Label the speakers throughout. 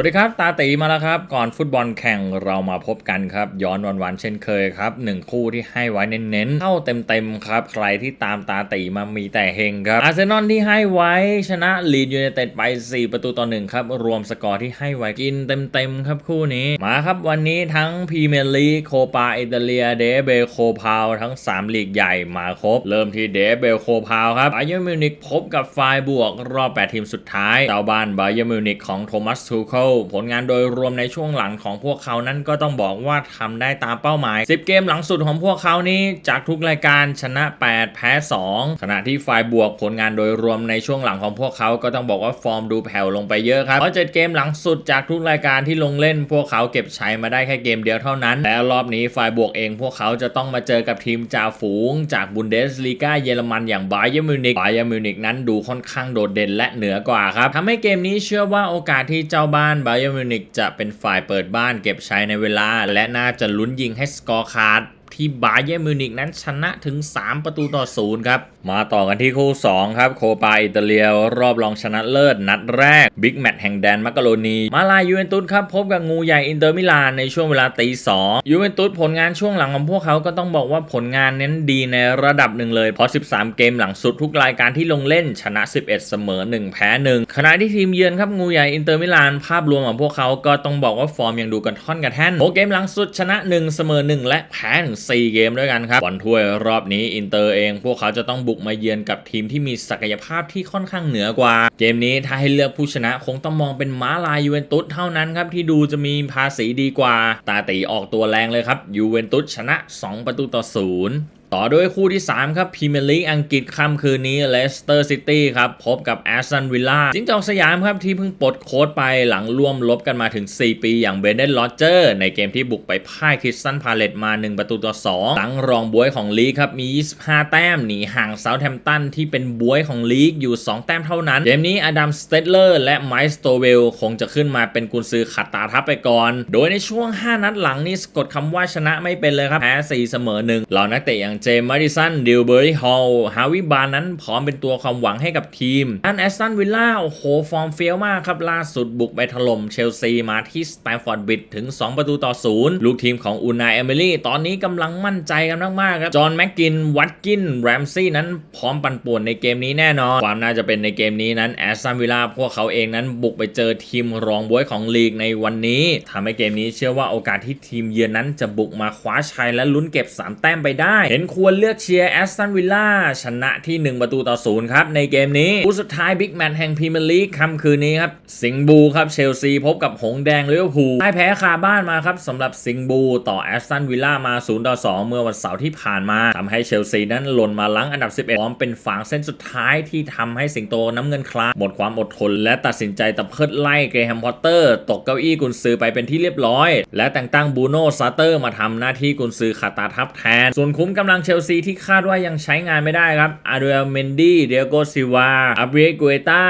Speaker 1: วัสดีครับตาตีมาแล้วครับ ก่อนฟุตบอลแข่งเรามาพบกันครับ ย้อนวันวันๆเช่นเคยครับหนึ่งคู่ที่ให้ไว้เน้นๆเข้าเต็มๆครับ ใครที่ตามตาตีมามีแต่เฮงครับอาร์เซนอลที่ให้ไว้ชนะลีดยูไนเต็ดไป 4 ประตูต่อหนึ่งครับ รวมสกอร์ที่ให้ไว้กินเต็มๆครับคู่นี้มาครับวันนี้ทั้งพรีเมียร์ลีกโคปาอิตาเลียเดเบโคพาวทั้ง 3 ลีกใหญ่มาครบ เริ่มที่เดเบโคพาวครับบาเยอร์มิวนิกพบกับไฟบวกรอบ 8 ทีมสุดท้ายเจ้าบ้านบาเยอร์มิวนิกของโทมัสทูเคิลผลงานโดยรวมในช่วงหลังของพวกเขานั้นก็ต้องบอกว่าทำได้ตามเป้าหมาย 10 เกมหลังสุดของพวกเขานี้จากทุกรายการชนะ 8 แพ้ 2 ขณะที่ฝ่ายบวกผลงานโดยรวมในช่วงหลังของพวกเขาก็ต้องบอกว่าฟอร์มดูแผ่วลงไปเยอะครับเพราะ7เกมหลังสุดจากทุกรายการที่ลงเล่น พวกเขาเก็บชัยมาได้แค่เกมเดียวเท่านั้น แล้วรอบนี้ฝ่ายบวกเองพวกเขาจะต้องมาเจอกับทีมจ่าฝูง จากบุนเดสลีกาเยอรมันอย่างบาเยอร์มิวนิกบาเยอร์มิวนิกนั้นดูค่อนข้างโดดเด่นและเหนือกว่าครับทำให้เกมนี้เชื่อว่าโอกาสที่เจ้าบ้านบาเยอร์มิวนิกจะเป็นฝ่ายเปิดบ้านเก็บใช้ในเวลา และน่าจะลุ้นยิงให้สกอร์ขาดที่บาเยอร์มิวนิกนั้นชนะถึง 3 ประตูต่อศูนย์ครับ มาต่อกันที่คู่ 2 ครับโคปาอิตาเลียรอบรองชนะเลิศนัดแรกบิ๊กแมตช์แห่งแดนมักกะโรนีมาลายูเวนตุสครับพบกับงูใหญ่อินเตอร์มิลานในช่วงเวลาตีสองยูเวนตุสผลงานช่วงหลังของพวกเขาก็ต้องบอกว่าผลงานเน้นดีในระดับหนึ่งเลย เพราะ 13 เกมหลังสุดทุกรายการที่ลงเล่นชนะ 11 เสมอ 1 แพ้ 1 ขณะที่ทีมเยือนครับงูใหญ่อินเตอร์มิลานภาพรวมของพวกเขาก็ต้องบอกว่าฟอร์มยังดูกันท่อนกระแท่นโอเกมหลังสุดชนะ 1 เสมอ 1 และแพ้ถึง4เกมด้วยกันครับบอลถ้วยรอบนี้อินเตอร์เอง พวกเขาจะต้องบุกมาเยือนกับทีมที่มีศักยภาพที่ค่อนข้างเหนือกว่า เกมนี้ถ้าให้เลือกผู้ชนะคงต้องมองเป็นม้าลายยูเวนตุสเท่านั้นครับที่ดูจะมีภาษีดีกว่า ตาตีออกตัวแรงเลยครับยูเวนตุสชนะ 2 ประตูต่อศูนย์ ต่อด้วยคู่ที่ 3 ครับพรีเมียร์ลีกอังกฤษค่ำคืนนี้เลสเตอร์ซิตี้ครับพบกับแอสตันวิลล่าจิงจอกสยามครับที่เพิ่งปลดโค้ดไปหลังร่วมลบกันมาถึง 4 ปีอย่างเบนเดนลอเจอร์ในเกมที่บุกไปพ่ายคริสตันพาเลตมา 1 ประตูต่อ2หลังรองบวยของลีกครับมี 25 แต้มหนีห่างเซาท์แฮมป์ตันที่เป็นบวยของลีกอยู่ 2 แต้มเท่านั้นเกมนี้อดัมสเตเลอร์และไมส์โตเวลคงจะขึ้นมาเป็นกุนซือขัดตาทับไปก่อน โดยในช่วง 5 นัดหลังนี่สะกดคำว่าชนะไม่เป็นเลยครับแพ้4เสมอ1เหล่านักเตะอย่างเจมส์มาดิสันดิลเบอรี่ฮอลล์ฮาวิบานนั้นพร้อมเป็นตัวความหวังให้กับทีมอันแอสตันวิลล่าโอ้โห ฟอร์มเฟี้ยวมากครับ ล่าสุดบุกไปถล่มเชลซีมาที่สแตมฟอร์ดบิดถึง 2 ประตูต่อศูนย์ลูกทีมของอูนายเอมิลี่ ตอนนี้กำลังมั่นใจกันมากๆครับ จอห์นแม็กกิน วัตกิน แรมซี่นั้นพร้อมปั่นป่วนในเกมนี้แน่นอน ความน่าจะเป็นในเกมนี้นั้นแอสตันวิลล่าพวกเขาเองนั้นบุกไปเจอทีมรองบวยของลีกในวันนี้ทำให้เกมนี้เชื่อว่าโอกาสที่ทีมเยือนนั้นจะบุกมาคว้าชัยและลุ้นเก็บ 3 แต้มไปได้ เห็นควรเลือกเชียร์แอสตันวิลล่าชนะที่ 1 ประตูต่อศูนย์ครับ ในเกมนี้คู่สุดท้ายบิ๊กแมตช์แห่งพรีเมียร์ลีกค่ำคืนนี้ครับ สิงบูครับเชลซีพบกับหงแดงลิเวอร์พูลได้แพ้คาบ้านมาครับสำหรับสิงบูต่อแอสตันวิลล่ามา0ต่อ2เมื่อวันเสาร์ที่ผ่านมาทำให้เชลซีนั้นหล่นมาลังอันดับ 11พร้อมเป็นฝางเส้นสุดท้ายที่ทำให้สิงโตน้ำเงินคลาหมดความอดทน และตัดสินใจตะเพิดไล่เกรแฮมพอตเตอร์ตกเก้าอี้กุนซือไปเป็นที่เรียบร้อย และแต่งตั้งบูโน่ซาเตอร์มาทำหน้าที่กุนซือขาตาทับแทน ส่วนคุ้มกำลังเชลซีที่คาดว่ายังใช้งานไม่ได้ครับอาร์เดลเมนดี้เดียโกซิวาอับเรกเกตา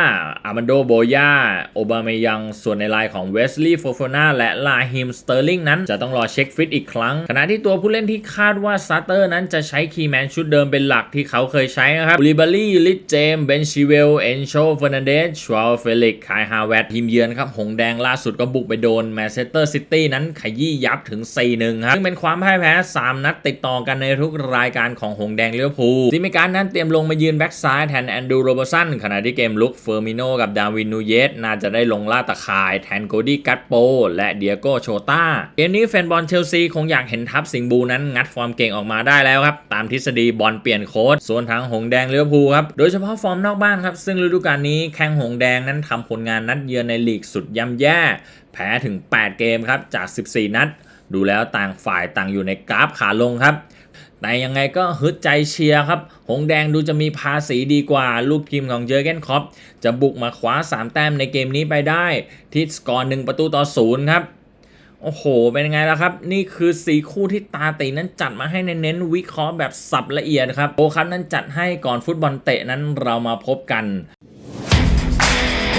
Speaker 1: อามันโดโบยาโอบาเมยังส่วนในลน์ของเวสลีย์โฟฟนาและลาฮิมสเตอร์ลิงนั้นจะต้องรอเช็คฟิตอีกครั้ง ขณะที่ตัวผู้เล่นที่คาดว่าซาเตอร์นั้นจะใช้คีแมนชุดเดิมเป็นหลักที่เขาเคยใช้นะครับบูลิบารีลิทเจมเบนชิเวลเอนโชเฟอร์นันเดสชวาลเฟลิกคายฮาวเวตทีมเยือนครับหงแดงล่าสุดก็บุกไปโดนแมนเชสเตอร์ซิตี้นั้นขยี้ยับถึง4-1ครับซึ่งเป็นความพ่ายแพ้ 3 นัดติดต่อกันในทุกรายการของหงแดงเลี้ยวภูลที่มีการนั้นเตรียมลงมายืนแบ็กซ้ายแทนแอนดูโรบสันขณะที่เกมลุกเฟอร์มิโนกับดาวินนูเยสน่าจะได้ลงล่าตะข่ายแทนโกดี้กัตโปและเดียโกโชตาเกมนี้แฟนบอลเชลซีคงอยากเห็นทัพสิงบูนั้นงัดฟอร์มเก่งออกมาได้แล้วครับ ตามทฤษฎีบอลเปลี่ยนโค้ดส่วนทางหงแดงเลี้ยวภูครับโดยเฉพาะฟอร์มนอกบ้านครับซึ่งฤดูกาลนี้แข้งหงแดงนั้นทำผลงานนัดเยือนในลีกสุดย่ำแย่ แพ้ถึง 8 เกมครับจาก 14 นัด ดูแล้วต่างฝ่ายต่างอยู่ในกราฟขาลงครับ แต่ยังไงก็ฮึดใจเชียร์ครับ หงแดงดูจะมีภาษีดีกว่า ลูกทีมของเจอร์เกนคอปจะบุกมาคว้า 3 แต้มในเกมนี้ไปได้ ที่สกอร์1ประตูต่อศูนย์ครับ โอ้โห เป็นไงล่ะครับ นี่คือสีคู่ที่ตาตีนั้นจัดมาให้เน้นวิเคราะห์แบบสับละเอียดครับ โอครับนั้นจัดให้ก่อนฟุตบอลเตะนั้นเรามาพบกัน